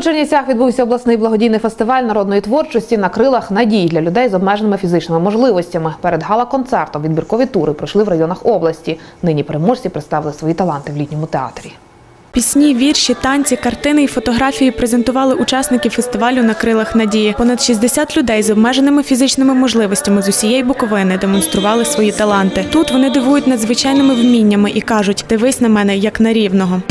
У Чернівцях відбувся обласний благодійний фестиваль народної творчості на крилах надій для людей з обмеженими фізичними можливостями. Перед гала-концертом відбіркові тури пройшли в районах області. Нині переможці представили свої таланти в літньому театрі. Пісні, вірші, танці, картини і фотографії презентували учасники фестивалю на крилах надії. Понад 60 людей з обмеженими фізичними можливостями з усієї Буковини демонстрували свої таланти. Тут вони дивують надзвичайними вміннями і кажуть: дивись на мене як на рівного.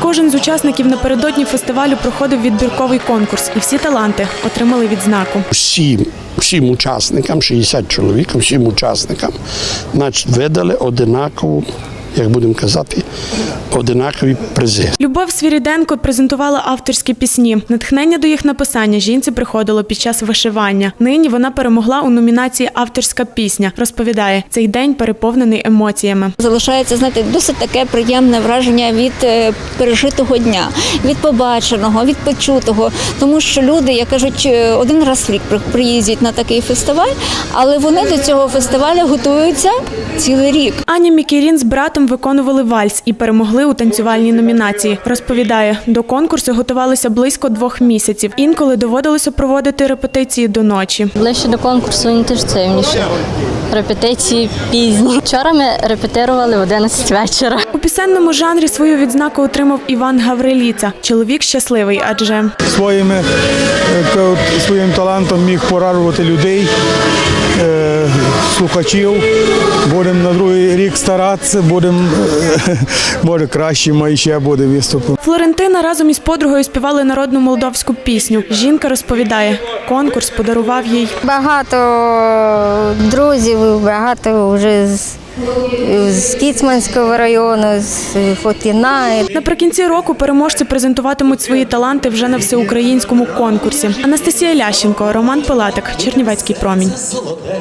Кожен з учасників напередодні фестивалю проходив відбірковий конкурс, і всі таланти отримали відзнаку. всім, всім учасникам, 60 чоловік, всім учасникам, значить, видали одинакову, як будемо казати, одинакові призи. Любов Свіріденко презентувала авторські пісні. Натхнення до їх написання жінці приходило під час вишивання. Нині вона перемогла у номінації Авторська пісня. Розповідає, цей день переповнений емоціями. Залишається знаєте, досить таке приємне враження від е, пережитого дня, від побаченого, від почутого. Тому що люди, як кажуть, е, один раз в рік приїздять на такий фестиваль, але вони до цього фестивалю готуються цілий рік. Аня Мікірін з братом виконували вальс і перемогли у танцювальній номінації. Розповідає, до конкурсу готувалися близько двох місяців. Інколи доводилося проводити репетиції до ночі. Ближче до конкурсу інтенсивніше. Репетиції пізні. Вчора ми репетирували в 11 вечора. У пісенному жанрі свою відзнаку отримав Іван Гавриліца. Чоловік щасливий, адже своїми, е, своїм талантом міг порадувати людей, слухачів. Будемо на другий рік старатися, будемо може краще, ще буде виступи. Флорентина разом із подругою співали народну молдовську пісню. Жінка розповідає, конкурс подарував їй Багато друзів, багато вже з, з Кіцманського району, з Хотіна. Наприкінці року переможці презентуватимуть свої таланти вже на всеукраїнському конкурсі. Анастасія Лященко, Роман Пилатик, Чернівецький промінь.